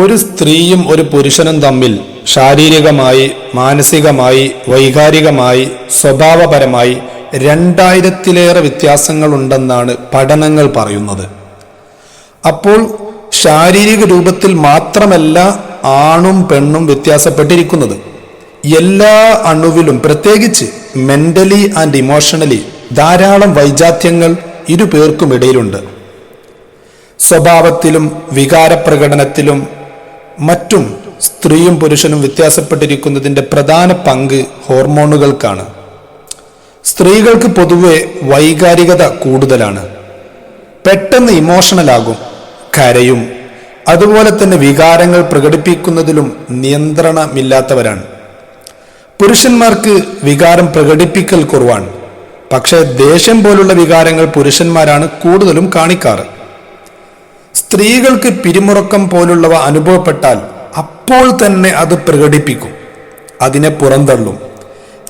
ഒരു സ്ത്രീയും ഒരു പുരുഷനും തമ്മിൽ ശാരീരികമായി മാനസികമായി വൈകാരികമായി സ്വഭാവപരമായി രണ്ടായിരത്തിലേറെ വ്യത്യാസങ്ങളുണ്ടെന്നാണ് പഠനങ്ങൾ പറയുന്നത്. അപ്പോൾ ശാരീരിക രൂപത്തിൽ മാത്രമല്ല ആണും പെണ്ണും വ്യത്യാസപ്പെട്ടിരിക്കുന്നത്. എല്ലാ അണുവിലും പ്രത്യേകിച്ച് മെന്റലി ആൻഡ് ഇമോഷണലി ധാരാളം വൈജാത്യങ്ങൾ ഇരു പേർക്കും ഇടയിലുണ്ട്. സ്വഭാവത്തിലും വികാരപ്രകടനത്തിലും മറ്റും സ്ത്രീയും പുരുഷനും വ്യത്യാസപ്പെട്ടിരിക്കുന്നതിന്റെ പ്രധാന പങ്ക് ഹോർമോണുകൾക്കാണ്. സ്ത്രീകൾക്ക് പൊതുവെ വൈകാരികത കൂടുതലാണ്. പെട്ടെന്ന് ഇമോഷണലാകും കരയും. അതുപോലെ തന്നെ വികാരങ്ങൾ പ്രകടിപ്പിക്കുന്നതിലും നിയന്ത്രണമില്ലാത്തവരാണ്. പുരുഷന്മാർക്ക് വികാരം പ്രകടിപ്പിക്കൽ കുറവാണ്. പക്ഷേ ദേഷ്യം പോലുള്ള വികാരങ്ങൾ പുരുഷന്മാരാണ് കൂടുതലും കാണിക്കാറ്. സ്ത്രീകൾക്ക് പിരിമുറക്കം പോലുള്ളവ അനുഭവപ്പെട്ടാൽ അപ്പോൾ തന്നെ അത് പ്രകടിപ്പിക്കും അതിനെ പുറന്തള്ളും.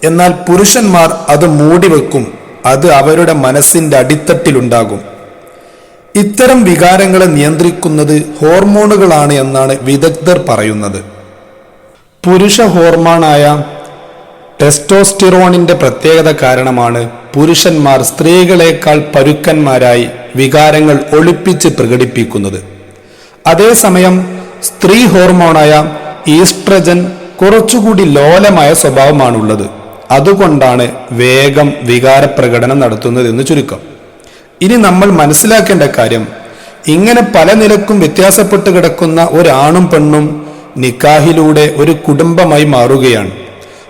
എന്നാൽ പുരുഷന്മാർ അത് മൂടി വെക്കും അത് അവരുടെ മനസ്സിന്റെ അടിത്തട്ടിലുണ്ടാകും. ഇത്തരം വികാരങ്ങളെ നിയന്ത്രിക്കുന്നത് ഹോർമോണുകളാണ് എന്നാണ് വിദഗ്ധർ പറയുന്നത്. പുരുഷ ഹോർമോണായ ടെസ്റ്റോസ്റ്റിറോണിന്റെ പ്രത്യേകത കാരണമാണ് പുരുഷന്മാർ സ്ത്രീകളെക്കാൾ പരുക്കന്മാരായി വികാരങ്ങൾ ഒളിപ്പിച്ച് പ്രകടിപ്പിക്കുന്നത്. അതേസമയം സ്ത്രീ ഹോർമോണായ ഈസ്ട്രജൻ കുറച്ചുകൂടി ലോലമായ സ്വഭാവമാണുള്ളത്. അതുകൊണ്ടാണ് വേഗം വികാരപ്രകടനം നടത്തുന്നത് എന്ന് ചുരുക്കം. ഇനി നമ്മൾ മനസ്സിലാക്കേണ്ട കാര്യം ഇങ്ങനെ പല നിലക്കും വ്യത്യാസപ്പെട്ട് കിടക്കുന്ന ഒരാണും പെണ്ണും നിക്കാഹിലൂടെ ഒരു കുടുംബമായി മാറുകയാണ്.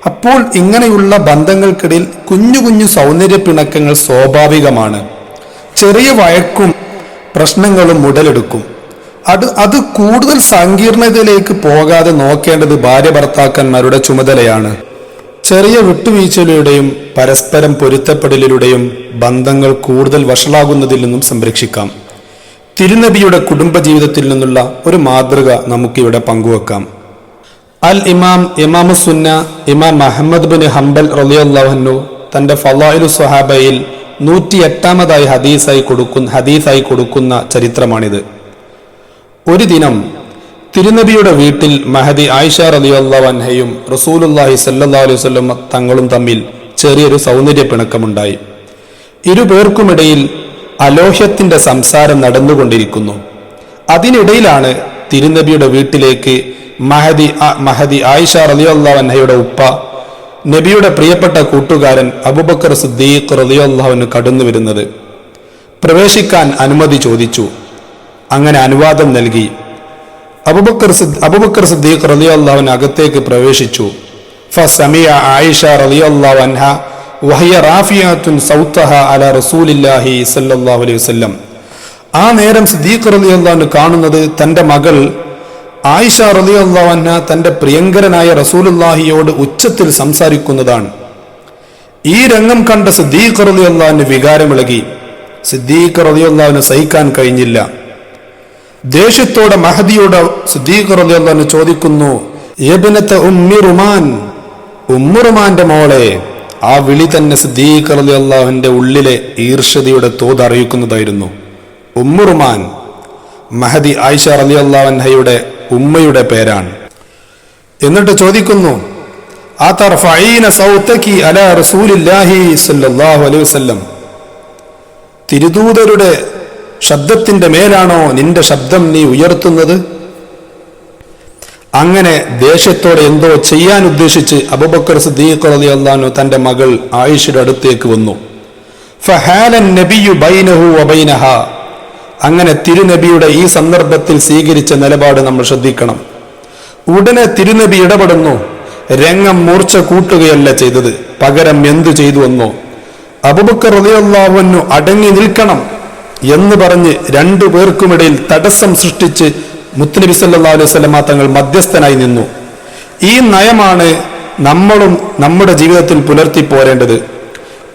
അപ്പോൾ ഇങ്ങനെയുള്ള ബന്ധങ്ങൾക്കിടയിൽ കുഞ്ഞു കുഞ്ഞു സൗന്ദര്യ പിണക്കങ്ങൾ സ്വാഭാവികമാണ്. ചെറിയ വഴക്കും പ്രശ്നങ്ങളും ഉടലെടുക്കും. അത് അത് കൂടുതൽ സങ്കീർണതയിലേക്ക് പോകാതെ നോക്കേണ്ടത് ഭാര്യ ഭർത്താക്കന്മാരുടെ ചുമതലയാണ്. ചെറിയ വിട്ടുവീഴ്ചയിലൂടെയും പരസ്പരം പൊരുത്തപ്പെടലിലൂടെയും ബന്ധങ്ങൾ കൂടുതൽ വഷളാകുന്നതിൽ നിന്നും സംരക്ഷിക്കാം. തിരുനബിയുടെ കുടുംബജീവിതത്തിൽ നിന്നുള്ള ഒരു മാതൃക നമുക്കിവിടെ പങ്കുവെക്കാം. അൽ ഇമാം ഇമാമു സുന്ന ഇമാം മുഹമ്മദ് ബിൻ ഹംബൽ റലിയല്ലാഹു തന്റെ ഫലായിലു സ്വഹാബയിൽ നൂറ്റി എട്ടാമതായി ഹദീസായി കൊടുക്കുന്ന ഹദീസായി കൊടുക്കുന്ന ചരിത്രമാണിത്. ഒരു ദിനം തിരുനബിയുടെ വീട്ടിൽ മഹദി ആയിഷ റലിയല്ലാവൻഹയും റസൂലുല്ലാഹി സല്ലാ അലൈഹി വസല്ലം തങ്ങളും തമ്മിൽ ചെറിയൊരു സൗന്ദര്യ പിണക്കമുണ്ടായി ഇരുപേർക്കുമിടയിൽ അലോഹ്യത്തിന്റെ സംസാരം നടന്നുകൊണ്ടിരിക്കുന്നു. അതിനിടയിലാണ് തിരുനബിയുടെ വീട്ടിലേക്ക് മഹദി മഹദി ആയിഷ റലിയല്ലാവൻഹയുടെ ഉപ്പ നബിയുടെ പ്രിയപ്പെട്ട കൂട്ടുകാരൻ അബുബക്കർ സിദ്ദീഖ് റലിയുള്ളവന് കടന്നു വരുന്നത്. പ്രവേശിക്കാൻ അനുമതി ചോദിച്ചു. അങ്ങനെ അനുവാദം നൽകി. അബുബക്കർ അബുബക്കർ സിദ്ദീഖ് റലിയുള്ളവൻ അകത്തേക്ക് പ്രവേശിച്ചു. ഫസമിയ ആയിഷ റളിയല്ലാഹു അൻഹ വഹിയ റാഫിയാത്തുൻ സൗത്തഹ അല റസൂലില്ലാഹി സല്ലല്ലാഹു അലൈഹി ആ നേരം സിദ്ദീഖ് റളിയല്ലാഹു കാണുന്നത് തന്റെ മകൾ ആയിഷ അൻഹ തന്റെ പ്രിയങ്കരനായ റസൂലുല്ലാഹിയോട് ഉച്ചത്തിൽ സംസാരിക്കുന്നതാണ്. ഈ രംഗം കണ്ട സിദ്ദീഖ് റബിയുള്ള വികാരം ഇളകി സിദ്ദീഖ് റളിയല്ലാഹുവിന് സഹിക്കാൻ കഴിഞ്ഞില്ല. ദേഷ്യത്തോടെ മഹദിയോട് സിദ്ദീഖ് റളിയല്ലാഹു ചോദിക്കുന്നു യബ്നത ഉമ്മി റുമാൻ? ഉമ്മു മോളെ ആ വിളി തന്നെ സിദ്ദീഖ് റളിയല്ലാഹുവിന്റെ ഉള്ളിലെ ഈർഷ്യതയുടെ തോത് അറിയിക്കുന്നതായിരുന്നു. ഉമ്മുറുമാൻ മഹദി ആയിഷ റളിയല്ലാഹുൻഹയുടെ ഉമ്മയുടെ പേരാണ്. എന്നിട്ട് ചോദിക്കുന്നു അലൈഹി തിരുദൂതരുടെ ശബ്ദത്തിന്റെ മേലാണോ നിന്റെ ശബ്ദം നീ ഉയർത്തുന്നത്? അങ്ങനെ ദേഷ്യത്തോടെ എന്തോ ചെയ്യാൻ ഉദ്ദേശിച്ച് അബുബക്കർ സിദ്ദീഖ് റളിയല്ലാഹു തന്റെ മകൾ ആയിഷയുടെ അടുത്തേക്ക് വന്നു. നബിയു ബൈനഹു. അങ്ങനെ തിരുനബിയുടെ ഈ സന്ദർഭത്തിൽ സ്വീകരിച്ച നിലപാട് നമ്മൾ ശ്രദ്ധിക്കണം. ഉടനെ തിരുനബി ഇടപെടുന്നു. രംഗം മൂർച്ച കൂട്ടുകയല്ല ചെയ്തത്. പകരം എന്തു ചെയ്തു എന്നോ. അബുബക്കർ റതിയല്ലാവുന്നു അടങ്ങി നിൽക്കണം എന്ന് പറഞ്ഞ് രണ്ടു പേർക്കുമിടയിൽ തടസ്സം സൃഷ്ടിച്ച് മുത്തനബി സല്ലാ അലൈഹി വസല്ലമ തങ്ങൾ മധ്യസ്ഥനായി നിന്നു. ഈ നയമാണ് നമ്മളും നമ്മുടെ ജീവിതത്തിൽ പുലർത്തി പോരേണ്ടത്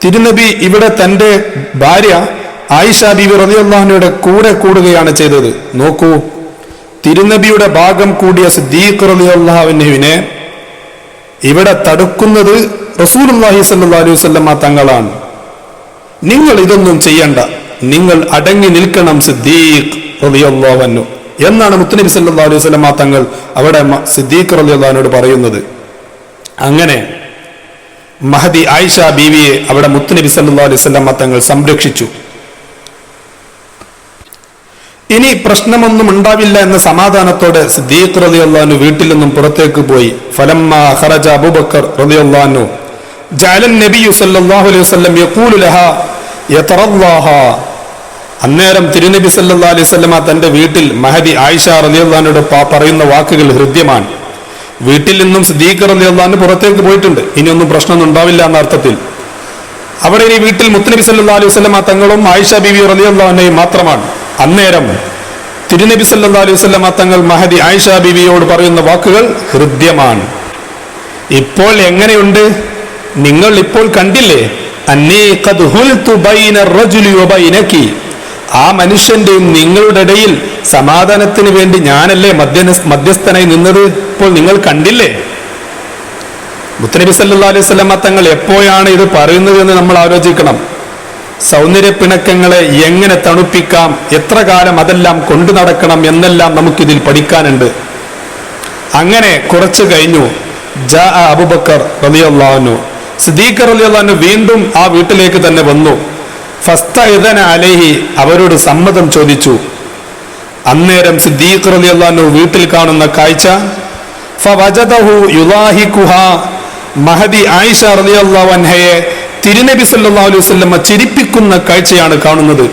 തിരുനബി ഇവിടെ തന്റെ ഭാര്യ ആയിഷ ബിബി റളിയല്ലാഹുവിന്റെ കൂടെ കൂടുകയാണ് ചെയ്തത്. നോക്കൂ തിരുനബിയുടെ ഭാഗം കൂടിയ സിദ്ദീഖ് റളിയല്ലാഹുവിനെ ഇവിടെ തടുക്കുന്നത് റസൂലുള്ളാഹി സ്വല്ലല്ലാഹു അലൈഹി വല്ലമ്മ തങ്ങളാണ്. നിങ്ങൾ ഇതൊന്നും ചെയ്യണ്ട. നിങ്ങൾ അടങ്ങി നിൽക്കണം സിദ്ദീഖ് അൻഹു എന്നാണ് മുത്തുനബി സല്ലാ അലൈഹി സ്വലമ തങ്ങൾ അവിടെ സിദ്ദീഖ് റബി അള്ളഹാനോട് പറയുന്നത്. അങ്ങനെ മഹദി ആയിഷ ബീവിയെ അവിടെ മുത്തുനബി സല്ലാ അലൈഹി സ്വലമ തങ്ങൾ സംരക്ഷിച്ചു. ഇനി പ്രശ്നമൊന്നും ഉണ്ടാവില്ല എന്ന സമാധാനത്തോടെ സിദ്ദീഖ് റതിയുള്ളാനു വീട്ടിൽ നിന്നും പുറത്തേക്ക് പോയി. ഫലമ്മ ഖറജ അബൂബക്കർ റതിയുള്ളാനു ജാലൻ നബിയു സല്ലല്ലാഹു അലൈഹി വസല്ലം യഖൂലു ലഹാ യതറല്ലാഹ അന്നേരം തിരുനബി സല്ലല്ലാഹു അലൈഹി വസല്ലമ തന്റെ വീട്ടിൽ മഹദി ആയിഷ റലിയുള്ളഹാനോട് പറയുന്ന വാക്കുകൾ ഹൃദ്യമാണ്. വീട്ടിൽ നിന്നും സിദ്ദീഖ് റളിയല്ലാഹു പുറത്തേക്ക് പോയിട്ടുണ്ട്. ഇനിയൊന്നും പ്രശ്നമൊന്നും ഉണ്ടാവില്ല എന്ന അർത്ഥത്തിൽ. അവിടെ ഇനി വീട്ടിൽ മുത്തനബി സല്ലല്ലാഹു അലൈഹി വസല്ലമ തങ്ങളും ആയിഷ ബിബി റലിയുള്ളഹാനെയും മാത്രമാണ്. അന്നേരം തിരുനബി സല്ലാ അലൈഹി വസല്ലമ തങ്ങൾ മഹദി ആയിഷ ബിബിയോട് പറയുന്ന വാക്കുകൾ ഹൃദ്യമാണ്. ഇപ്പോൾ എങ്ങനെയുണ്ട്? നിങ്ങൾ ഇപ്പോൾ കണ്ടില്ലേ? ആ മനുഷ്യന്റെയും നിങ്ങളുടെ ഇടയിൽ സമാധാനത്തിന് വേണ്ടി ഞാനല്ലേ മധ്യ മധ്യസ്ഥനായി നിന്നത്? ഇപ്പോൾ നിങ്ങൾ കണ്ടില്ലേ? മുത്തനബി സല്ലാ അലൈഹി വസല്ലമ തങ്ങൾ എപ്പോഴാണ് ഇത് പറയുന്നത് എന്ന് നമ്മൾ ആലോചിക്കണം. സൗന്ദര്യ പിണക്കങ്ങളെ എങ്ങനെ തണുപ്പിക്കാം? എത്ര കാലം അതെല്ലാം കൊണ്ടു നടക്കണം എന്നെല്ലാം നമുക്കിതിൽ പഠിക്കാനുണ്ട്. അങ്ങനെ കുറച്ചു കഴിഞ്ഞു. ജാ അബുബക്കർ റളിയല്ലാഹു സിദ്ദീഖ് റളിയല്ലാഹു വീണ്ടും ആ വീട്ടിലേക്ക് തന്നെ വന്നു. ഫസ്തഇദന അലേഹി അവരോട് സമ്മതം ചോദിച്ചു. അന്നേരം സിദ്ദീഖ് റളിയല്ലാഹു വീട്ടിൽ കാണുന്ന കാഴ്ച? ഫവജദഹു യുലാഹികുഹ മഹദി ആയിഷ റളിയല്ലാഹു അൻഹയെ തിരുനബി സല്ലല്ലാഹു അലൈഹി വസല്ലമ ചിരിപ്പിക്കുന്ന കാഴ്ചയാണ് കാണുന്നത്.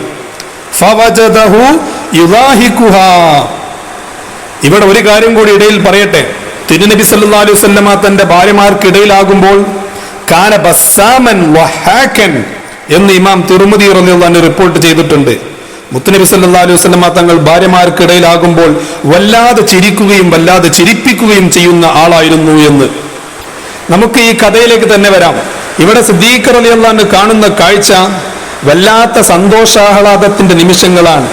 ഇവിടെ ഒരു കാര്യം കൂടി ഇടയിൽ പറയട്ടെ. തിരുനബി സല്ലല്ലാഹു അലൈഹി വസല്ലമ തന്റെ ഭാര്യമാർക്കിടയിലാകുമ്പോൾ കാന എന്ന് ഇമാം തിരുമതി തന്നെ റിപ്പോർട്ട് ചെയ്തിട്ടുണ്ട്. മുത്തനബി സല്ലാ അലൈഹി വസല്ലമ തങ്ങൾ ഭാര്യമാർക്കിടയിലാകുമ്പോൾ വല്ലാതെ ചിരിക്കുകയും വല്ലാതെ ചിരിപ്പിക്കുകയും ചെയ്യുന്ന ആളായിരുന്നു എന്ന്. നമുക്ക് ഈ കഥയിലേക്ക് തന്നെ വരാം. ഇവിടെ സിദ്ദീഖർ അലി അള്ളാന് കാണുന്ന കാഴ്ച വല്ലാത്ത സന്തോഷാഹ്ലാദത്തിന്റെ നിമിഷങ്ങളാണ്.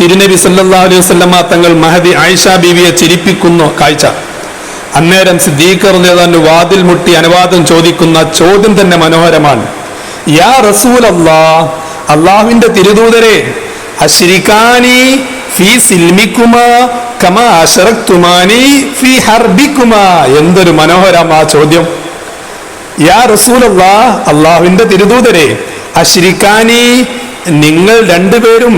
തിരുനബി സല്ലാ അലൈഹി വസല്ലമ തങ്ങൾ മഹദി ആയിഷ ബീവിയെ ചിരിപ്പിക്കുന്ന കാഴ്ച. അന്നേരം സിദ്ദീഖ് റളിയല്ലാഹു വാതിൽ മുട്ടി അനുവാദം ചോദിക്കുന്ന ചോദ്യം തന്നെ മനോഹരമാണ്. യാ റസൂൽ അള്ളാഹുവിന്റെ തിരുദൂതരെ അശ്രിക്കാനി ഫീ സിൽമിക്കുമാ കമാ അശറക്തുമാനി ഫീ ഹർബിക്കുമാ. എന്തൊരു മനോഹരം ആ ചോദ്യം. യാ തിരുദൂതരെ അശ്രിക്കാനി നിങ്ങൾ രണ്ടുപേരും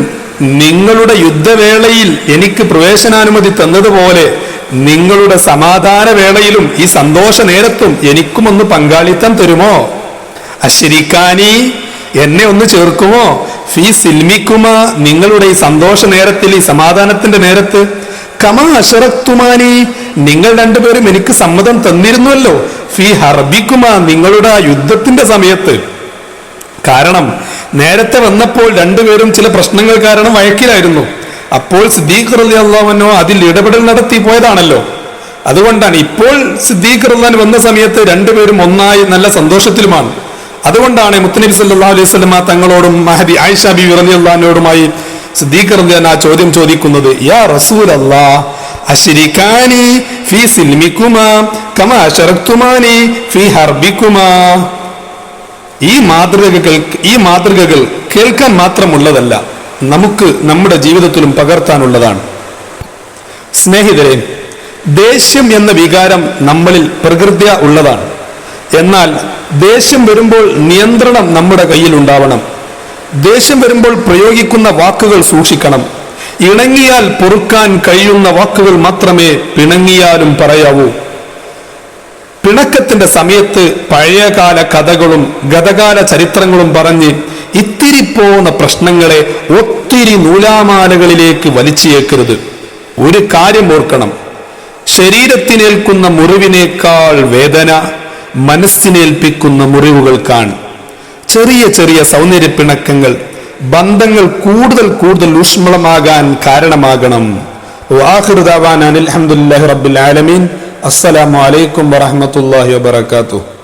നിങ്ങളുടെ യുദ്ധവേളയിൽ എനിക്ക് പ്രവേശനാനുമതി തന്നതുപോലെ നിങ്ങളുടെ സമാധാന വേളയിലും ഈ സന്തോഷ നേരത്തും എനിക്കും ഒന്ന് പങ്കാളിത്തം തരുമോ? അശ്രിക്കാനി എന്നെ ഒന്ന് ചേർക്കുമോ? ഫീ സിൽമിക്കുമ നിങ്ങളുടെ ഈ സന്തോഷ നേരത്തിൽ ഈ സമാധാനത്തിന്റെ നേരത്ത് കമാ അഷറത്തുമാനി നിങ്ങൾ രണ്ടുപേരും എനിക്ക് സമ്മതം തന്നിരുന്നുവല്ലോ ഫി ഹർബിക്കുമ നിങ്ങളുടെ ആ യുദ്ധത്തിന്റെ സമയത്ത്. കാരണം നേരത്തെ വന്നപ്പോൾ രണ്ടുപേരും ചില പ്രശ്നങ്ങൾ കാരണം വഴക്കിലായിരുന്നു. അപ്പോൾ സിദ്ദീഖ് റലി അള്ളാഹുനോ അതിൽ ഇടപെടൽ നടത്തി പോയതാണല്ലോ. അതുകൊണ്ടാണ് ഇപ്പോൾ സിദ്ദീഖ് റഹ്ലാൻ വന്ന സമയത്ത് രണ്ടുപേരും ഒന്നായി നല്ല സന്തോഷത്തിലുമാണ്. അതുകൊണ്ടാണ് മുത്തനബി സല്ലാ അലൈഹി വസല്ലമ തങ്ങളോടും മഹദി ആയിഷ ബി റലി അള്ളഹാനോടുമായി സിദ്ദീഖ് ആ ചോദ്യം ചോദിക്കുന്നത് യാ ഈ മാതൃകകൾ ഈ മാതൃകകൾ കേൾക്കാൻ മാത്രമുള്ളതല്ല നമുക്ക് നമ്മുടെ ജീവിതത്തിലും പകർത്താനുള്ളതാണ്. സ്നേഹിതരെ ദേഷ്യം എന്ന വികാരം നമ്മളിൽ പ്രകൃത്യ ഉള്ളതാണ്. എന്നാൽ ദേഷ്യം വരുമ്പോൾ നിയന്ത്രണം നമ്മുടെ കയ്യിൽ ഉണ്ടാവണം. ദേഷ്യം വരുമ്പോൾ പ്രയോഗിക്കുന്ന വാക്കുകൾ സൂക്ഷിക്കണം. ഇണങ്ങിയാൽ പൊറുക്കാൻ കഴിയുന്ന വാക്കുകൾ മാത്രമേ പിണങ്ങിയാലും പറയാവൂ. പിണക്കത്തിന്റെ സമയത്ത് പഴയകാല കഥകളും ഗതകാല ചരിത്രങ്ങളും പറഞ്ഞ് ഇത്തിരി പോകുന്ന പ്രശ്നങ്ങളെ ഒത്തിരി നൂലാമാലകളിലേക്ക് വലിച്ചേക്കരുത്. ഒരു കാര്യം ഓർക്കണം. ശരീരത്തിനേൽക്കുന്ന മുറിവിനേക്കാൾ വേദന മനസ്സിനേൽപ്പിക്കുന്ന മുറിവുകൾക്കാണ്. ചെറിയ ചെറിയ സൗന്ദര്യ പിണക്കങ്ങൾ ബന്ധങ്ങൾ കൂടുതൽ കൂടുതൽ ഊഷ്മളമാകാൻ കാരണമാകണം. ആലമീൻ. അസ്സലാമു അലൈക്കും വറഹ്മത്തുള്ളാഹി വബറകാതുഹു.